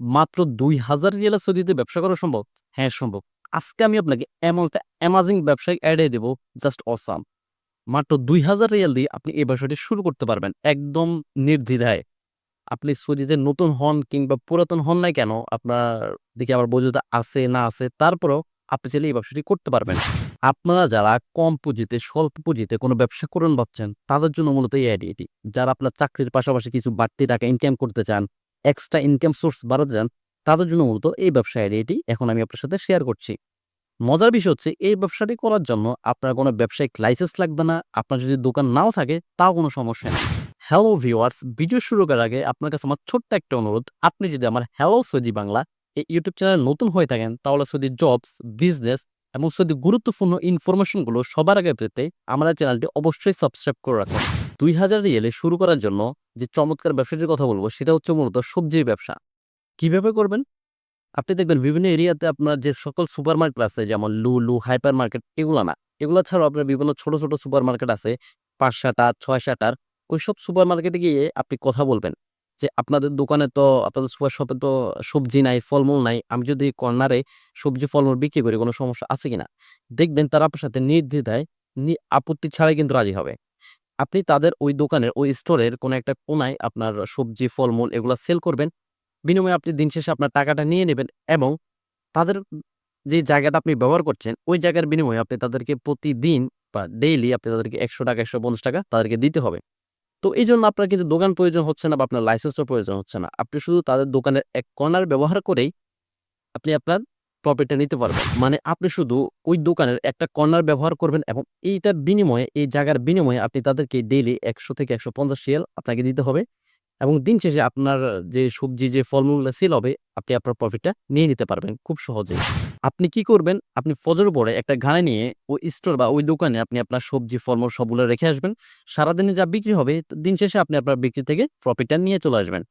মাত্র দুই হাজার রিয়ালে সৌদিতে ব্যবসা করা সম্ভব? হ্যাঁ সম্ভব। আজকে আমি আপনাকে এমন একটা অ্যামাজিং ব্যবসায়িক অ্যাডে দেবো জাস্ট অসাম মাত্র দুই হাজার রিয়াল দিয়ে আপনি এই ব্যবসাটি শুরু করতে পারবেন, একদম নির্দ্বিধায়। আপনি সৌদিতে নতুন হন কিংবা পুরাতন হন নাই কেন, আপনার দিকে আবার বৈধতা আছে না আছে, তারপরেও আপনি চাইলে এই ব্যবসাটি করতে পারবেন। আপনারা যারা কম পুঁজিতে, স্বল্প পুঁজিতে কোনো ব্যবসা করেন ভাবছেন তাদের জন্য মূলত এই আইডিয়াটি যারা আপনার চাকরির পাশাপাশি কিছু বাড়তি টাকা ইনকাম করতে চান এক্সট্রা ইনকাম সোর্স বাড়াতে চান, তাদের জন্য মূলত এই ব্যবসা আইডিয়াটি এখন আমি আপনার সাথে শেয়ার করছি। মজার বিষয় হচ্ছে, এই ব্যবসাটি করার জন্য আপনার কোনো ব্যবসায়িক লাইসেন্স লাগবে না, আপনার যদি দোকান নাও থাকে, তাও কোনো সমস্যা নেই। হ্যালো ভিওয়ার্স ভিডিও শুরু করার আগে আপনার কাছে আমার ছোট্ট একটা অনুরোধ, আপনি যদি আমার হ্যালো সৌদি বাংলা এই ইউটিউব চ্যানেল নতুন হয়ে থাকেন, তাহলে সৌদি জবস বিজনেস এবং সৌদি গুরুত্বপূর্ণ ইনফরমেশনগুলো সবার আগে পেতে আমার চ্যানেলটি অবশ্যই সাবস্ক্রাইব করে রাখুন। দুই হাজার রিয়েলে শুরু করার জন্য যে চমৎকার ব্যবসাটির কথা বলব, সেটা হচ্ছে মূলত সবজির ব্যবসা। কীভাবে করবেন? আপনি দেখবেন বিভিন্ন এরিয়াতে আপনার যে সকল সুপার মার্কেট আছে, যেমন লু লু হাইপার মার্কেট এগুলো না, এগুলো ছাড়াও আপনার বিভিন্ন ছোট ছোট সুপার মার্কেট আছে পাঁচ সাটার ছয় সাটার ওইসব সুপার মার্কেটে গিয়ে আপনি কথা বলবেন যে আপনাদের দোকানে তো, আপনাদের সুপার শপে তো সবজি নাই, ফলমূল নাই, আমি যদি কর্নারে সবজি, ফলমূল বিক্রি করি, কোনো সমস্যা আছে কিনা? দেখবেন তারা আপনার সাথে নির্দ্বিধায় আপত্তি ছাড়াই কিন্তু রাজি হবে। আপনি তাদের ওই দোকানের, ওই স্টোরের কোনো একটা কোনায় আপনার সবজি, ফলমূল এগুলো সেল করবেন। বিনিময়ে আপনি দিন শেষে আপনার টাকাটা নিয়ে নেবেন এবং তাদের যে জায়গাটা আপনি ব্যবহার করছেন, ওই জায়গার বিনিময়ে আপনি তাদেরকে প্রতিদিন বা ডেইলি আপনি তাদেরকে একশো টাকা, একশো পঞ্চাশ টাকা তাদেরকে দিতে হবে। তো এই জন্য আপনার কিন্তু দোকান প্রয়োজন হচ্ছে না বা আপনার লাইসেন্সও প্রয়োজন হচ্ছে না। আপনি শুধু তাদের দোকানের এক কর্নার ব্যবহার করেই আপনি আপনার প্রফিটটা নিতে পারবেন। মানে আপনি শুধু ওই দোকানের একটা কর্নার ব্যবহার করবেন এবং এইটার বিনিময়ে, এই জায়গার বিনিময়ে আপনি তাদেরকে ডেইলি একশো থেকে একশো পঞ্চাশ রিয়াল আপনাকে দিতে হবে এবং দিন শেষে আপনার যে সবজি, যে ফলমূলগুলো সেল হবে, আপনি আপনার প্রফিটটা নিয়ে নিতে পারবেন খুব সহজেই আপনি কি করবেন? আপনি ফজর পরে একটা গাড়ি নিয়ে ওই স্টোর বা ওই দোকানে আপনি আপনার সবজি, ফলমূল সবগুলো রেখে আসবেন। সারাদিনে যা বিক্রি হবে, দিন শেষে আপনি আপনার বিক্রি থেকে প্রফিটটা নিয়ে চলে আসবেন।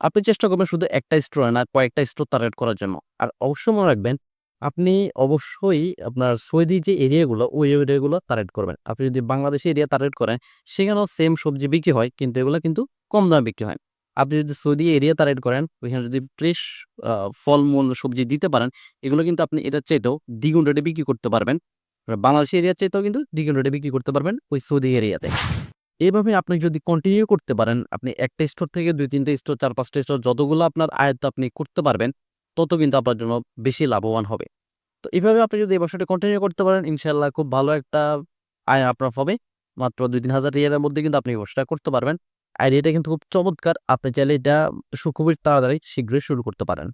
আপনি চেষ্টা করবেন শুধু একটা স্টোরে না, কয়েকটা স্টোর টার্গেট করার জন্য। আর অবশ্যই মনে রাখবেন, আপনি অবশ্যই আপনার সৌদি যে এরিয়াগুলো ওই এরিয়াগুলো টার্গেট করবেন। আপনি যদি বাংলাদেশি এরিয়া টার্গেট করেন, সেখানেও সেম সবজি বিক্রি হয়, কিন্তু এগুলো কিন্তু কম দামে বিক্রি হয়। আপনি যদি সৌদি এরিয়া টার্গেট করেন, ওইখানে যদি ফ্রেশ ফলমূল, সবজি দিতে পারেন, এগুলো কিন্তু আপনি এটা চাইতেও দ্বিগুণ রেটে বিক্রি করতে পারবেন। বাংলাদেশি এরিয়ার চাইতেও কিন্তু দ্বিগুণ রেটে বিক্রি করতে পারবেন ওই সৌদি এরিয়াতে এভাবে আপনি যদি কন্টিনিউ করতে পারেন, আপনি একটা স্টোর থেকে দুই তিনটে স্টোর চার পাঁচটা স্টোর যতগুলো আপনার আয়ত্ত আপনি করতে পারবেন, তত কিন্তু আপনার জন্য বেশি লাভবান হবে। তো এভাবে আপনি যদি এই ব্যবসাটা কন্টিনিউ করতে পারেন ইনশাল্লাহ খুব ভালো একটা আয় আপনার হবে। মাত্র দুই তিন হাজার ইয়ারের মধ্যে কিন্তু আপনি ব্যবসাটা করতে পারবেন। আইডিয়াটা কিন্তু খুব চমৎকার। আপনি চাইলে এটা সু- খুবই তাড়াতাড়ি শীঘ্রই শুরু করতে পারেন।